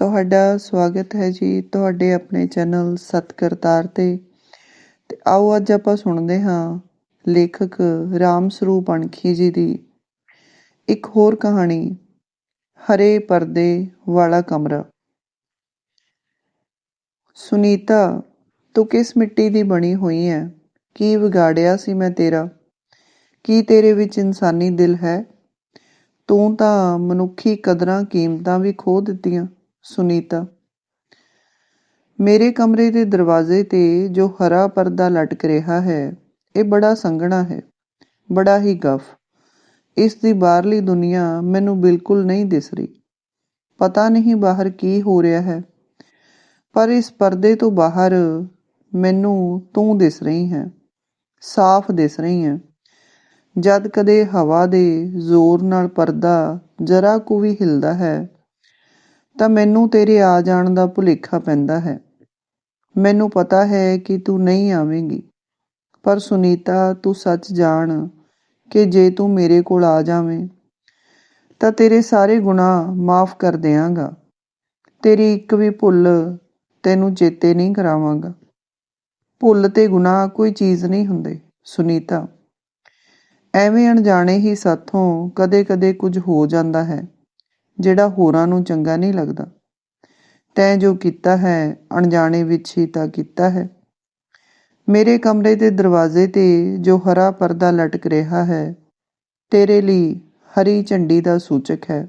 ਤੁਹਾਡਾ ਸਵਾਗਤ ਹੈ ਜੀ ਤੁਹਾਡੇ ਆਪਣੇ ਚੈਨਲ ਸਤਕਰਤਾਰ ਤੇ। ਤੇ ਆਓ ਅੱਜ ਆਪਾਂ ਸੁਣਦੇ ਹਾਂ ਲੇਖਕ ਰਾਮ ਸਰੂਪ ਅਣਖੀ ਜੀ ਦੀ ਇੱਕ ਹੋਰ ਕਹਾਣੀ, ਹਰੇ ਪਰਦੇ ਵਾਲਾ ਕਮਰਾ। ਸੁਨੀਤਾ, ਤੂੰ ਕਿਸ ਮਿੱਟੀ ਦੀ ਬਣੀ ਹੋਈ ਹੈ ਕੀ ਵਿਗਾੜਿਆ ਸੀ ਮੈਂ ਤੇਰਾ? ਕੀ ਤੇਰੇ ਵਿੱਚ ਇਨਸਾਨੀ ਦਿਲ ਹੈ? ਤੂੰ ਤਾਂ ਮਨੁੱਖੀ ਕਦਰਾਂ ਕੀਮਤਾਂ ਵੀ ਖੋ ਦਿੱਤੀਆਂ। ਸੁਨੀਤਾ। ਮੇਰੇ ਕਮਰੇ ਦੇ ਦਰਵਾਜ਼ੇ ਤੇ ਜੋ ਹਰਾ ਪਰਦਾ ਲਟਕ ਰਿਹਾ ਹੈ, ਇਹ ਬੜਾ ਸੰਘਣਾ ਹੈ, ਬੜਾ ਹੀ ਗਫ। ਇਸ ਦੀ ਬਾਹਰਲੀ ਦੁਨੀਆ ਮੈਨੂੰ ਬਿਲਕੁਲ ਨਹੀਂ ਦਿਸ ਰਹੀ। ਪਤਾ ਨਹੀਂ ਬਾਹਰ ਕੀ ਹੋ ਰਿਹਾ ਹੈ, ਪਰ ਇਸ ਪਰਦੇ ਤੋਂ ਬਾਹਰ ਮੈਨੂੰ ਤੂੰ ਦਿਸ ਰਹੀ ਹੈ, ਸਾਫ਼ ਦਿਸ ਰਹੀ ਹੈ। ਜਦ ਕਦੇ ਹਵਾ ਦੇ ਜ਼ੋਰ ਨਾਲ ਪਰਦਾ ਜਰਾ ਕੁ ਵੀ ਹਿਲਦਾ ਹੈ ਤਾਂ ਮੈਨੂੰ ਤੇਰੇ ਆ ਜਾਣ ਦਾ ਭੁਲੇਖਾ ਪੈਂਦਾ ਹੈ। ਮੈਨੂੰ ਪਤਾ ਹੈ ਕਿ ਤੂੰ ਨਹੀਂ ਆਵੇਂਗੀ। ਪਰ ਸੁਨੀਤਾ, ਤੂੰ ਸੱਚ ਜਾਣ ਕਿ ਜੇ ਤੂੰ ਮੇਰੇ ਕੋਲ ਆ ਜਾਵੇਂ, ਤਾਂ ਤੇਰੇ ਸਾਰੇ ਗੁਨਾਹ ਮਾਫ ਕਰ ਦੇਵਾਂਗਾ ਤੇਰੀ ਇੱਕ ਵੀ ਭੁੱਲ ਤੈਨੂੰ ਚੇਤੇ ਨਹੀਂ ਕਰਾਵਾਂਗਾ। ਭੁੱਲ ਤੇ ਗੁਨਾਹ ਕੋਈ ਚੀਜ਼ ਨਹੀਂ ਹੁੰਦੇ, ਸੁਨੀਤਾ। ਐਵੇਂ ਅਣਜਾਣੇ ਹੀ ਸਾਥੋਂ ਕਦੇ-ਕਦੇ ਕੁਝ ਹੋ ਜਾਂਦਾ ਹੈ। ਜਿਹੜਾ ਹੋਰਾਂ ਨੂੰ ਚੰਗਾ ਨਹੀਂ ਲੱਗਦਾ। ਤੈਂ ਜੋ ਕੀਤਾ ਹੈ, ਅਣਜਾਣੇ ਵਿੱਚ ਹੀ ਤਾਂ ਕੀਤਾ ਹੈ। ਮੇਰੇ ਕਮਰੇ ਦੇ ਦਰਵਾਜ਼ੇ ਤੇ ਜੋ ਹਰਾ ਪਰਦਾ ਲਟਕ ਰਿਹਾ ਹੈ, ਤੇਰੇ ਲਈ ਹਰੀ ਝੰਡੀ ਦਾ ਸੂਚਕ ਹੈ।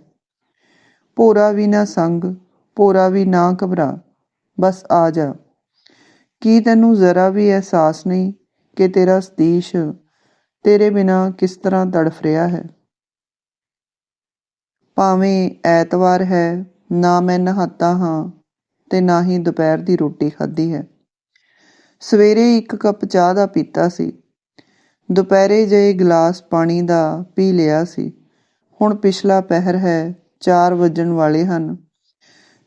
ਭੋਰਾ ਵੀ ਨਾ ਸੰਗ, ਭੋਰਾ ਵੀ ਨਾ ਘਬਰਾ, ਬਸ ਆ ਜਾ। ਕੀ ਤੈਨੂੰ ਜ਼ਰਾ ਵੀ ਅਹਿਸਾਸ ਨਹੀਂ ਕਿ ਤੇਰਾ ਸਤੀਸ਼ ਤੇਰੇ ਬਿਨਾ ਕਿਸ ਤਰ੍ਹਾਂ ਤੜਫ ਰਿਹਾ ਹੈ? ਭਾਵੇਂ ਐਤਵਾਰ ਹੈ, ਨਾ ਮੈਂ ਨਹਾਤਾ ਹਾਂ ਤੇ ਨਾ ਹੀ ਦੁਪਹਿਰ ਦੀ ਰੋਟੀ ਖਾਧੀ ਹੈ। ਸਵੇਰੇ ਇੱਕ ਕੱਪ ਚਾਹ ਦਾ ਪੀਤਾ ਸੀ। ਦੁਪਹਿਰੇ ਜੇ ਗਲਾਸ ਪਾਣੀ ਦਾ ਪੀ ਲਿਆ ਸੀ। ਹੁਣ ਪਿਛਲਾ ਪਹਿਰ ਹੈ 4 ਵਜਣ ਵਾਲੇ ਹਨ।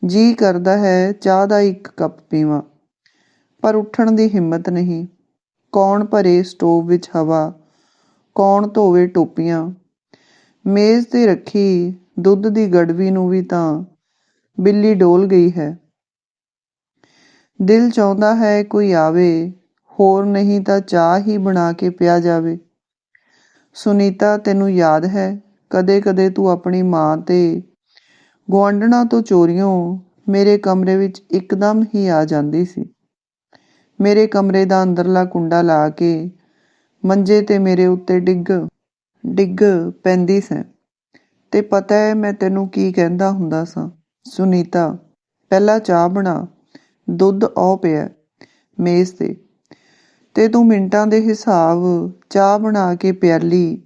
ਜੀ ਕਰਦਾ ਹੈ ਚਾਹ ਦਾ ਇੱਕ ਕੱਪ ਪੀਵਾਂ, ਪਰ ਉੱਠਣ ਦੀ ਹਿੰਮਤ ਨਹੀਂ। ਕੌਣ ਭਰੇ ਸਟੋਵ ਵਿੱਚ ਹਵਾ, ਕੌਣ ਧੋਵੇ ਟੋਪੀਆਂ। ਮੇਜ਼ ਤੇ ਰੱਖੀ ਦੁੱਧ ਦੀ ਗੜਵੀ ਨੂੰ ਵੀ ਤਾਂ ਬਿੱਲੀ ਡੋਲ ਗਈ ਹੈ। ਦਿਲ ਚਾਹੁੰਦਾ ਹੈ ਕੋਈ ਆਵੇ, ਹੋਰ ਨਹੀਂ ਤਾਂ ਚਾਹ ਹੀ ਬਣਾ ਕੇ ਪਿਆ ਜਾਵੇ। ਸੁਨੀਤਾ, ਤੈਨੂੰ ਯਾਦ ਹੈ, ਕਦੇ-ਕਦੇ ਤੂੰ ਆਪਣੀ ਮਾਂ ਤੇ ਗਵਾਂਢਣਾ ਤੋਂ ਚੋਰੀਆਂ ਮੇਰੇ ਕਮਰੇ ਵਿੱਚ ਇੱਕਦਮ ਹੀ ਆ ਜਾਂਦੀ ਸੀ। ਮੇਰੇ ਕਮਰੇ ਦਾ ਅੰਦਰਲਾ ਕੁੰਡਾ ਲਾ ਕੇ ਮੰਜੇ ਤੇ ਮੇਰੇ ਉੱਤੇ ਡਿੱਗ ਡਿੱਗ ਪੈਂਦੀ ਸੈਂ। ਤੇ ਪਤਾ ਹੈ ਮੈਂ ਤੈਨੂੰ ਕੀ ਕਹਿੰਦਾ ਹੁੰਦਾ ਸਾਂ। ਸੁਨੀਤਾ, ਪਹਿਲਾਂ ਚਾਹ ਬਣਾ। ਦੁੱਧ ਆਉ ਪਿਆ ਮੇਜ਼ ਤੇ। ਤੇ ਤੂੰ ਮਿੰਟਾਂ ਦੇ ਹਿਸਾਬ ਚਾਹ ਬਣਾ ਕੇ ਪਿਆਲੀ।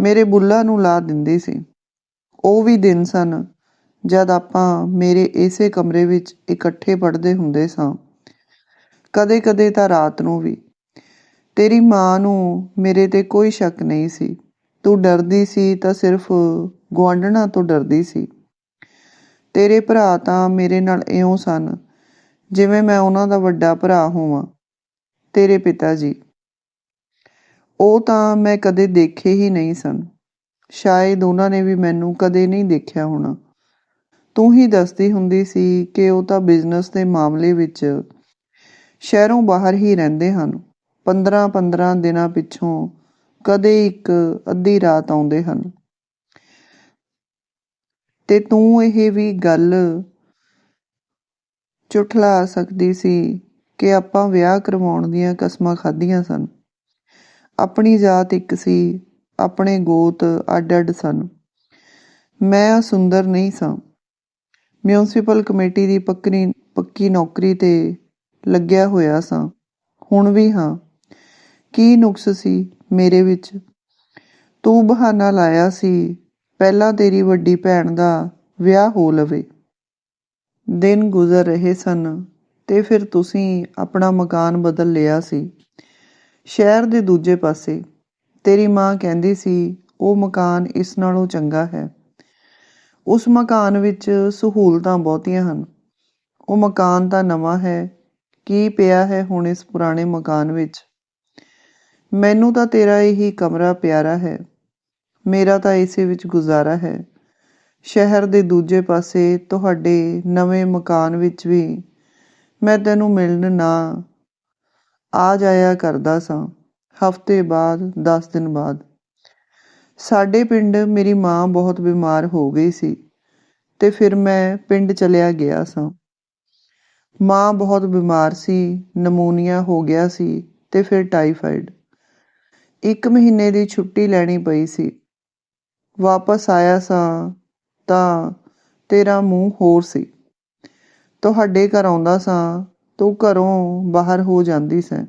ਮੇਰੇ ਬੁੱਲਾ ਨੂੰ ਲਾ ਦਿੰਦੀ ਸੀ। ਉਹ ਵੀ ਦਿਨ ਸਨ ਜਦ ਆਪਾਂ ਮੇਰੇ ਇਸੇ ਕਮਰੇ ਵਿੱਚ ਇਕੱਠੇ ਪੜ੍ਹਦੇ ਹੁੰਦੇ ਸਾਂ। ਕਦੇ-ਕਦੇ ਤਾਂ ਰਾਤ ਨੂੰ ਵੀ। ਤੇਰੀ ਮਾਂ ਨੂੰ ਮੇਰੇ ਤੇ ਕੋਈ ਸ਼ੱਕ ਨਹੀਂ ਸੀ। ਤੂੰ ਡਰਦੀ ਸੀ ਤਾਂ ਸਿਰਫ ਗਵਾਂਢਣਾ ਤੋਂ ਡਰਦੀ ਸੀ। ਤੇਰੇ ਭਰਾ ਤਾਂ ਮੇਰੇ ਨਾਲ ਇਉਂ ਸਨ, ਜਿਵੇਂ ਮੈਂ ਉਹਨਾਂ ਦਾ ਵੱਡਾ ਭਰਾ ਹੋਵਾਂ, ਤੇਰੇ ਪਿਤਾ ਜੀ। ਉਹ ਤਾਂ ਮੈਂ ਕਦੇ ਦੇਖੇ ਹੀ ਨਹੀਂ ਸਨ। ਸ਼ਾਇਦ ਉਹਨਾਂ ਨੇ ਵੀ ਮੈਨੂੰ ਕਦੇ ਨਹੀਂ ਦੇਖਿਆ ਹੋਣਾ। ਤੂੰ ਹੀ ਦੱਸਦੀ ਹੁੰਦੀ ਸੀ ਕਿ ਉਹ ਤਾਂ ਬਿਜ਼ਨਸ ਦੇ ਮਾਮਲੇ ਵਿੱਚ ਸ਼ਹਿਰੋਂ ਬਾਹਰ ਹੀ ਰਹਿੰਦੇ ਹਨ। 15-15 ਦਿਨਾਂ ਪਿੱਛੋਂ ਕਦੇ ਇੱਕ ਅੱਧੀ ਰਾਤ ਆਉਂਦੇ ਹਨ। ਤੇ ਤੂੰ ਇਹ ਵੀ ਗੱਲ ਚੁਟਲਾ ਸਕਦੀ ਸੀ ਕਿ ਆਪਾਂ ਵਿਆਹ ਕਰਵਾਉਣ ਦੀਆਂ ਕਸਮਾਂ ਖਾਧੀਆਂ ਸਨ। ਆਪਣੀ ਜਾਤ ਇੱਕ ਸੀ, ਆਪਣੇ ਗੋਤ ਅੱਡ-ਅੱਡ ਸਨ। ਮੈਂ ਸੁੰਦਰ ਨਹੀਂ ਸਾਂ। ਮਿਊਨਿਸਪਲ ਕਮੇਟੀ ਦੀ ਪੱਕੀ ਪੱਕੀ ਨੌਕਰੀ ਤੇ ਲੱਗਿਆ ਹੋਇਆ ਸਾਂ। ਹੁਣ ਵੀ ਹਾਂ। ਕੀ ਨੁਕਸ ਸੀ? ਮੇਰੇ ਵਿੱਚ। ਤੂੰ ਬਹਾਨਾ ਲਾਇਆ ਸੀ, ਪਹਿਲਾਂ ਤੇਰੀ ਵੱਡੀ ਭੈਣ ਦਾ ਵਿਆਹ ਹੋ ਲਵੇ। ਦਿਨ ਗੁਜ਼ਰ ਰਹੇ ਸਨ ਤੇ ਫਿਰ ਤੁਸੀਂ ਆਪਣਾ ਮਕਾਨ ਬਦਲ ਲਿਆ ਸੀ। ਸ਼ਹਿਰ ਦੇ ਦੂਜੇ ਪਾਸੇ, ਤੇਰੀ ਮਾਂ ਕਹਿੰਦੀ ਸੀ, ਉਹ ਮਕਾਨ ਇਸ ਨਾਲੋਂ ਚੰਗਾ ਹੈ। ਉਸ ਮਕਾਨ ਵਿੱਚ ਸਹੂਲਤਾਂ ਬਹੁਤੀਆਂ ਹਨ। ਉਹ ਮਕਾਨ ਤਾਂ ਨਵਾਂ ਹੈ, ਕੀ ਪਿਆ ਹੈ ਹੁਣ ਇਸ ਪੁਰਾਣੇ ਮਕਾਨ ਵਿੱਚ? ਮੈਨੂੰ ਤਾਂ ਤੇਰਾ ਇਹੀ ਕਮਰਾ ਪਿਆਰਾ ਹੈ। ਮੇਰਾ ਤਾਂ ਇਸੇ ਵਿੱਚ ਗੁਜ਼ਾਰਾ ਹੈ। ਸ਼ਹਿਰ ਦੇ ਦੂਜੇ ਪਾਸੇ ਤੁਹਾਡੇ ਨਵੇਂ ਮਕਾਨ ਵਿੱਚ ਵੀ ਮੈਂ ਤੈਨੂੰ ਮਿਲਣ ਨਾ ਆ ਜਾਇਆ ਕਰਦਾ ਸਾਂ, ਹਫ਼ਤੇ ਬਾਅਦ 10 ਦਿਨ ਬਾਅਦ। ਸਾਡੇ ਪਿੰਡ ਮੇਰੀ ਮਾਂ ਬਹੁਤ ਬਿਮਾਰ ਹੋ ਗਈ ਸੀ ਤੇ ਫਿਰ ਮੈਂ ਪਿੰਡ ਚਲਿਆ ਗਿਆ ਸਾਂ। ਮਾਂ ਬਹੁਤ ਬਿਮਾਰ ਸੀ, ਨਮੂਨੀਆ ਹੋ ਗਿਆ ਸੀ ਤੇ ਫਿਰ ਟਾਈਫਾਈਡ ਇੱਕ ਮਹੀਨੇ ਦੀ ਛੁੱਟੀ ਲੈਣੀ ਪਈ ਸੀ। ਵਾਪਸ ਆਇਆ ਸਾਂ ਤਾਂ ਤੇਰਾ ਮੂੰਹ ਹੋਰ ਸੀ। ਤੁਹਾਡੇ ਘਰ ਆਉਂਦਾ ਸਾਂ, ਤੂੰ ਘਰੋਂ ਬਾਹਰ ਹੋ ਜਾਂਦੀ ਸੈਂ।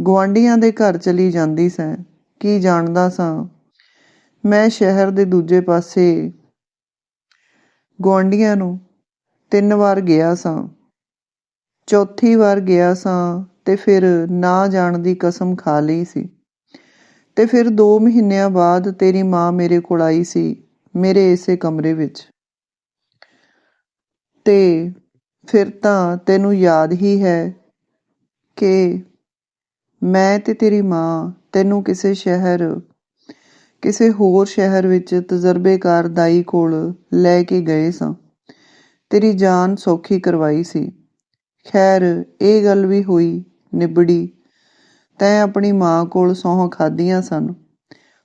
ਗੁਆਂਢੀਆਂ ਦੇ ਘਰ ਚਲੀ ਜਾਂਦੀ ਸੈਂ, ਕੀ ਜਾਣਦਾ ਸਾਂ। ਮੈਂ ਸ਼ਹਿਰ ਦੇ ਦੂਜੇ ਪਾਸੇ ਗੁਆਂਢੀਆਂ ਨੂੰ ਤਿੰਨ ਵਾਰ ਗਿਆ ਸਾਂ। ਚੌਥੀ ਵਾਰ ਗਿਆ ਸਾਂ ਤੇ ਫਿਰ ਨਾ ਜਾਣ ਦੀ ਕਸਮ ਖਾ ਲਈ ਸੀ। ਤੇ ਫਿਰ 2 ਮਹੀਨਿਆਂ ਬਾਅਦ ਤੇਰੀ ਮਾਂ ਮੇਰੇ ਕੋਲ ਆਈ ਸੀ, ਮੇਰੇ ਇਸੇ ਕਮਰੇ ਵਿੱਚ। ਤੇ ਫਿਰ ਤਾਂ ਤੈਨੂੰ ਯਾਦ ਹੀ ਹੈ ਕਿ ਮੈਂ ਤੇ ਤੇਰੀ ਮਾਂ ਤੈਨੂੰ ਕਿਸੇ ਸ਼ਹਿਰ, ਕਿਸੇ ਹੋਰ ਸ਼ਹਿਰ ਵਿੱਚ ਤਜਰਬੇਕਾਰ ਦਾਈ ਕੋਲ ਲੈ ਕੇ ਗਏ ਸਾਂ। ਤੇਰੀ ਜਾਨ ਸੌਖੀ ਕਰਵਾਈ ਸੀ। ਖੈਰ, ਇਹ ਗੱਲ ਵੀ ਹੋਈ ਨਿਬੜੀ ਤੈਂ ਆਪਣੀ ਮਾਂ ਕੋਲ ਸੌਂ ਖਾਧੀਆਂ ਸਨ।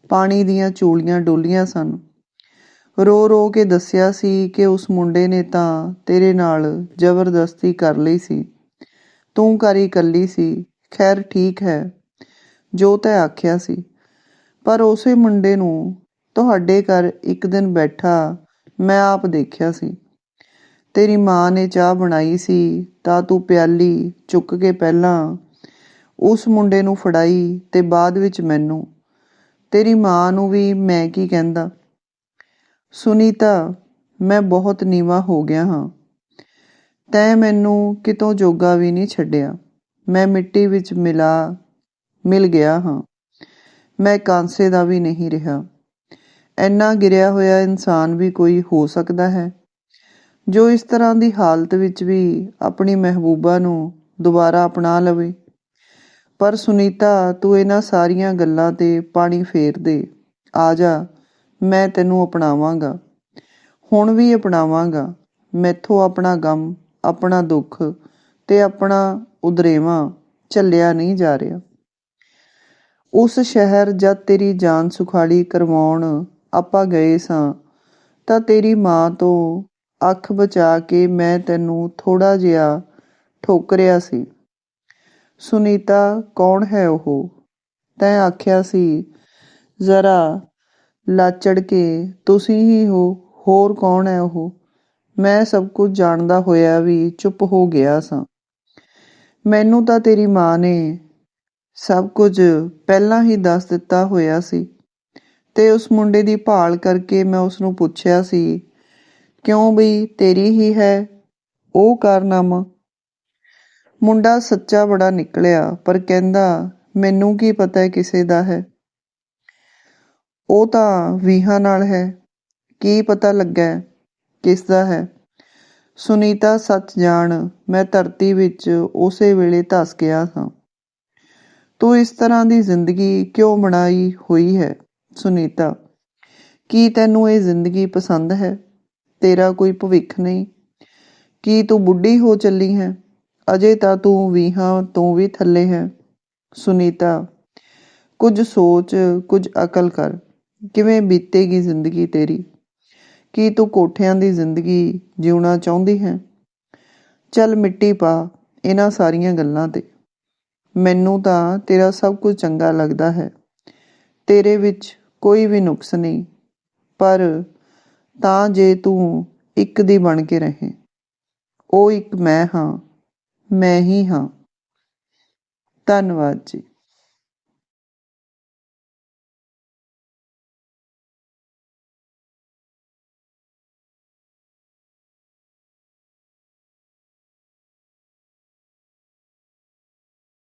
ਪਾਣੀ ਦੀਆਂ ਚੂਲੀਆਂ ਡੋਲੀਆਂ ਸਨ। ਰੋ ਰੋ ਕੇ ਦੱਸਿਆ ਸੀ ਕਿ ਉਸ ਮੁੰਡੇ ਨੇ ਤਾਂ ਤੇਰੇ ਨਾਲ ਜ਼ਬਰਦਸਤੀ ਕਰ ਲਈ ਸੀ। ਤੂੰ ਕਰੀ ਇਕੱਲੀ ਸੀ। ਖੈਰ, ਠੀਕ ਹੈ। ਜੋ ਤੈ ਆਖਿਆ ਸੀ। ਪਰ ਉਸੇ ਮੁੰਡੇ ਨੂੰ ਤੁਹਾਡੇ ਘਰ ਇੱਕ ਦਿਨ ਬੈਠਾ ਮੈਂ ਆਪ ਦੇਖਿਆ ਸੀ। ਤੇਰੀ ਮਾਂ ਨੇ ਚਾਹ ਬਣਾਈ ਸੀ ਤਾਂ ਤੂੰ ਪਿਆਲੀ ਚੁੱਕ ਕੇ ਪਹਿਲਾਂ ਉਸ ਮੁੰਡੇ ਨੂੰ ਫੜਾਈ ਤੇ ਬਾਅਦ ਵਿੱਚ ਮੈਨੂੰ। ਤੇਰੀ ਮਾਂ ਨੂੰ ਵੀ ਮੈਂ ਕੀ ਕਹਿੰਦਾ? ਸੁਨੀਤਾ, ਮੈਂ ਬਹੁਤ ਨੀਵਾ ਹੋ ਗਿਆ ਹਾਂ। ਤੈਂ ਮੈਨੂੰ ਕਿਤੋਂ ਜੋਗਾ ਵੀ ਨਹੀਂ ਛੱਡਿਆ। ਮੈਂ ਮਿੱਟੀ ਵਿੱਚ ਮਿਲਾ, ਮਿਲ ਗਿਆ ਹਾਂ। ਮੈਂ ਕਾਂਸੇ ਦਾ ਵੀ ਨਹੀਂ ਰਿਹਾ। ਐਨਾ ਗਿਰਿਆ ਹੋਇਆ ਇਨਸਾਨ ਵੀ ਕੋਈ ਹੋ ਸਕਦਾ ਹੈ। ਜੋ ਇਸ ਤਰ੍ਹਾਂ ਦੀ ਹਾਲਤ ਵਿੱਚ ਵੀ ਆਪਣੀ ਮਹਿਬੂਬਾ ਨੂੰ ਦੁਬਾਰਾ ਅਪਣਾ ਲਵੇ। ਪਰ ਸੁਨੀਤਾ, ਤੂੰ ਇਹਨਾਂ ਸਾਰੀਆਂ ਗੱਲਾਂ ਤੇ ਪਾਣੀ ਫੇਰ ਦੇ। ਆ ਜਾ, ਮੈਂ ਤੈਨੂੰ ਅਪਣਾਵਾਂਗਾ। ਹੁਣ ਵੀ ਅਪਣਾਵਾਂਗਾ। ਮੈਥੋਂ ਆਪਣਾ ਗਮ, ਆਪਣਾ ਦੁੱਖ ਤੇ ਆਪਣਾ ਉਦਰੇਵਾ ਝੱਲਿਆ ਨਹੀਂ ਜਾ ਰਿਹਾ। ਉਸ ਸ਼ਹਿਰ ਜਦ ਤੇਰੀ ਜਾਨ ਸੁਖਾਲੀ ਕਰਵਾਉਣ ਆਪਾਂ ਗਏ ਸਾਂ, ਤਾਂ ਤੇਰੀ ਮਾਂ ਤੋਂ ਅੱਖ ਬਚਾ ਕੇ ਮੈਂ ਤੈਨੂੰ ਥੋੜਾ ਜਿਹਾ ਠੋਕਰਿਆ ਸੀ। ਸੁਨੀਤਾ, ਕੌਣ ਹੈ ਉਹ? ਤੈਂ ਆਖਿਆ ਸੀ, ਜ਼ਰਾ ਲਾਚੜ ਕੇ, ਤੁਸੀਂ ਹੀ ਹੋ, ਹੋਰ ਕੌਣ ਹੈ ਉਹ? ਮੈਂ ਸਭ ਕੁਝ ਜਾਣਦਾ ਹੋਇਆ ਵੀ ਚੁੱਪ ਹੋ ਗਿਆ ਸਾਂ। ਮੈਨੂੰ ਤਾਂ ਤੇਰੀ ਮਾਂ ਨੇ ਸਭ ਕੁਝ ਪਹਿਲਾਂ ਹੀ ਦੱਸ ਦਿੱਤਾ ਹੋਇਆ ਸੀ ਤੇ ਉਸ ਮੁੰਡੇ ਦੀ ਭਾਲ ਕਰਕੇ ਮੈਂ ਉਸ ਨੂੰ ਪੁੱਛਿਆ ਸੀ, ਕਿਉਂ ਬਈ ਤੇਰੀ ਹੀ ਹੈ? ਉਹ ਕਾਰਨਾਮਾ ਮੁੰਡਾ ਸੱਚਾ ਬੜਾ ਨਿਕਲਿਆ, ਪਰ ਕਹਿੰਦਾ, ਮੈਨੂੰ ਕੀ ਪਤਾ ਕਿਸੇ ਦਾ ਹੈ? ਉਹ ਤਾਂ ਵੀਹਾਂ ਨਾਲ ਹੈ। ਕੀ ਪਤਾ ਲੱਗਾ ਕਿਸ ਦਾ ਹੈ? ਸੁਨੀਤਾ, ਸੱਚ ਜਾਣ, ਮੈਂ ਧਰਤੀ ਵਿੱਚ ਉਸੇ ਵੇਲੇ ਧਸ ਗਿਆ ਹਾਂ ਤੂੰ ਇਸ ਤਰ੍ਹਾਂ ਦੀ ਜ਼ਿੰਦਗੀ ਕਿਉਂ ਬਣਾਈ ਹੋਈ ਹੈ, ਸੁਨੀਤਾ? ਕੀ ਤੈਨੂੰ ਇਹ ਜ਼ਿੰਦਗੀ ਪਸੰਦ ਹੈ? ਤੇਰਾ ਕੋਈ ਭਵਿੱਖ ਨਹੀਂ। ਕੀ ਤੂੰ ਬੁੱਢੀ ਹੋ ਚੱਲੀ ਹੈ? ਅਜੇ ਤਾਂ ਤੂੰ ਵੀਹਾਂ ਤੋਂ ਵੀ ਥੱਲੇ ਹੈ। ਸੁਨੀਤਾ, ਕੁਝ ਸੋਚ, ਕੁਝ ਅਕਲ ਕਰ। ਕਿਵੇਂ ਬੀਤੇਗੀ ਜ਼ਿੰਦਗੀ ਤੇਰੀ? ਕੀ ਤੂੰ ਕੋਠਿਆਂ ਦੀ ਜ਼ਿੰਦਗੀ ਜਿਉਣਾ ਚਾਹੁੰਦੀ ਹੈ? ਚੱਲ ਮਿੱਟੀ ਪਾ ਇਹਨਾਂ ਸਾਰੀਆਂ ਗੱਲਾਂ ਤੇ। ਮੈਨੂੰ ਤਾਂ ਤੇਰਾ ਸਭ ਕੁਝ ਚੰਗਾ ਲੱਗਦਾ ਹੈ। ਤੇਰੇ ਵਿੱਚ ਕੋਈ ਵੀ ਨੁਕਸ ਨਹੀਂ। ਪਰ ਤਾਂ ਜੇ ਤੂੰ ਇੱਕ ਦੀ ਬਣ ਕੇ ਰਹੇ। ਉਹ ਇੱਕ ਮੈਂ ਹਾਂ। ਮੈਂ ਹੀ ਹਾਂ। ਧੰਨਵਾਦ ਜੀ।